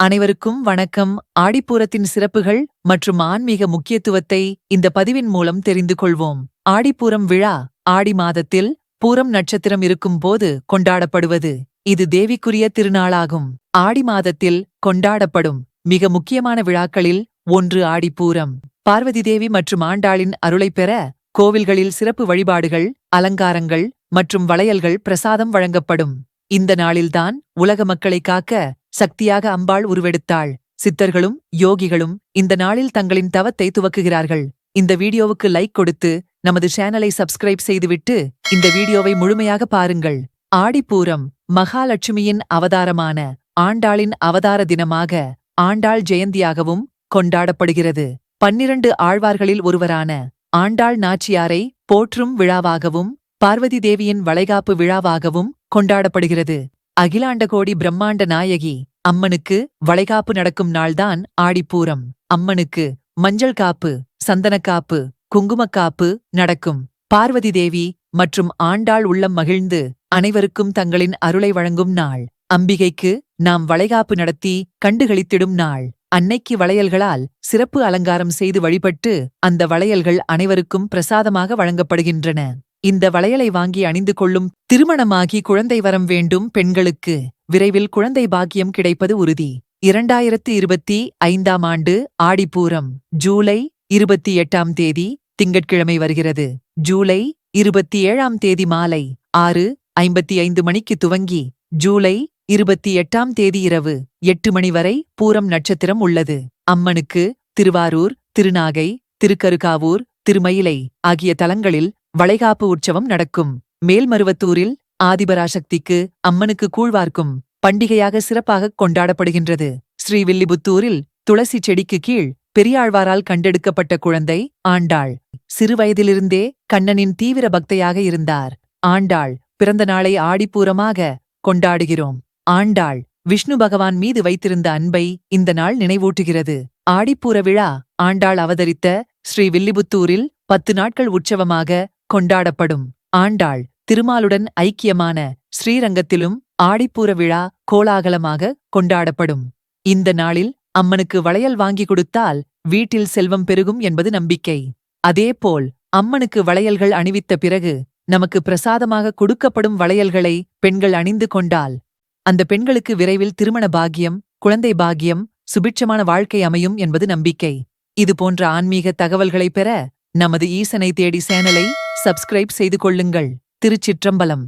அனைவருக்கும் வணக்கம். ஆடிப்பூரத்தின் சிறப்புகள் மற்றும் ஆன்மீக முக்கியத்துவத்தை இந்த பதிவின் மூலம் தெரிந்து கொள்வோம். ஆடிப்பூரம் விழா ஆடி மாதத்தில் பூரம் நட்சத்திரம் இருக்கும் போது கொண்டாடப்படுவது. இது தேவிக்குரிய திருநாளாகும். ஆடி மாதத்தில் கொண்டாடப்படும் மிக முக்கியமான விழாக்களில் ஒன்று ஆடிப்பூரம். பார்வதி தேவி மற்றும் ஆண்டாளின் அருளைப் பெற கோவில்களில் சிறப்பு வழிபாடுகள் அலங்காரங்கள் மற்றும் வளையல்கள் பிரசாதம் வழங்கப்படும். இந்த நாளில்தான் உலக மக்களை காக்க சக்தியாக அம்பாள் உருவெடுத்தாள். சித்தர்களும் யோகிகளும் இந்த நாளில் தங்களின் தவத்தை துவக்குகிறார்கள். இந்த வீடியோவுக்கு லைக் கொடுத்து நமது சேனலை சப்ஸ்கிரைப் செய்துவிட்டு இந்த வீடியோவை முழுமையாக பாருங்கள். ஆடிப்பூரம் மகாலட்சுமியின் அவதாரமான ஆண்டாளின் அவதார தினமாக ஆண்டாள் ஜெயந்தியாகவும் கொண்டாடப்படுகிறது. பன்னிரண்டு ஆழ்வார்களில் ஒருவரான ஆண்டாள் நாச்சியாரை போற்றும் விழாவாகவும் பார்வதி தேவியின் வளைகாப்பு விழாவாகவும் கொண்டாடப்படுகிறது. அகிலாண்டகோடி பிரம்மாண்ட நாயகி அம்மனுக்கு வளைகாப்பு நடக்கும் நாள்தான் ஆடிப்பூரம். அம்மனுக்கு மஞ்சள் காப்பு சந்தனக்காப்பு குங்குமக்காப்பு நடக்கும். பார்வதி தேவி மற்றும் ஆண்டாள் உள்ளம் மகிழ்ந்து அனைவருக்கும் தங்களின் அருளை வழங்கும் நாள். அம்பிகைக்கு நாம் வளைகாப்பு நடத்தி கண்டுகளித்திடும் நாள். அன்னைக்கு வளையல்களால் சிறப்பு அலங்காரம் செய்து வழிபட்டு அந்த வளையல்கள் அனைவருக்கும் பிரசாதமாக வழங்கப்படுகின்றன. இந்த வளையலை வாங்கி அணிந்து கொள்ளும் திருமணமாகி குழந்தை வரம் வேண்டும் பெண்களுக்கு. விரைவில் குழந்தை பாக்கியம் கிடைப்பது உறுதி. இரண்டாயிரத்து இருபத்தி ஐந்தாம் ஆண்டு ஆடிப்பூரம் ஜூலை இருபத்தி எட்டாம் தேதி திங்கட்கிழமை வருகிறது. ஜூலை இருபத்தி ஏழாம் தேதி மாலை ஆறு ஐம்பத்தி ஐந்து மணிக்கு துவங்கி ஜூலை இருபத்தி எட்டாம் தேதி இரவு எட்டு மணி வரை பூரம் நட்சத்திரம் உள்ளது. அம்மனுக்கு திருவாரூர் திருநாகை திருக்கருகாவூர் திருமயிலை ஆகிய தலங்களில் வளைகாப்பு உற்சவம் நடக்கும். மேல்மருவத்தூரில் ஆதிபராசக்திக்கு அம்மனுக்கு கூழ்வார்க்கும் பண்டிகையாக சிறப்பாக கொண்டாடப்படுகின்றது. ஸ்ரீவில்லிபுத்தூரில் துளசி செடிக்கு கீழ் பெரியாழ்வாரால் கண்டெடுக்கப்பட்ட குழந்தை ஆண்டாள். சிறுவயதிலிருந்தே கண்ணனின் தீவிர பக்தையாக இருந்தார். ஆண்டாள் பிறந்த நாளை ஆடிப்பூரமாக கொண்டாடுகிறோம். ஆண்டாள் விஷ்ணு பகவான் மீது வைத்திருந்த அன்பை இந்த நாள் நினைவூட்டுகிறது. ஆடிப்பூர விழா ஆண்டாள் அவதரித்த ஸ்ரீ வில்லிபுத்தூரில் பத்து நாட்கள் உற்சவமாக கொண்டாடப்படும். ஆண்டாள் திருமாலுடன் ஐக்கியமான ஸ்ரீரங்கத்திலும் ஆடிப்பூர விழா கோலாகலமாக கொண்டாடப்படும். இந்த நாளில் அம்மனுக்கு வளையல் வாங்கி கொடுத்தால் வீட்டில் செல்வம் பெருகும் என்பது நம்பிக்கை. அதேபோல் அம்மனுக்கு வளையல்கள் அணிவித்த பிறகு நமக்கு பிரசாதமாக கொடுக்கப்படும் வளையல்களை பெண்கள் அணிந்து கொண்டால் அந்த பெண்களுக்கு விரைவில் திருமண பாகியம் குழந்தை பாகியம் சுபிட்சமான வாழ்க்கை அமையும் என்பது நம்பிக்கை. இது போன்ற ஆன்மீக தகவல்களை பெற நமது ஈசனை தேடி சேனலை சப்ஸ்கிரைப் செய்து கொள்ளுங்கள். திருச்சிற்றம்பலம்.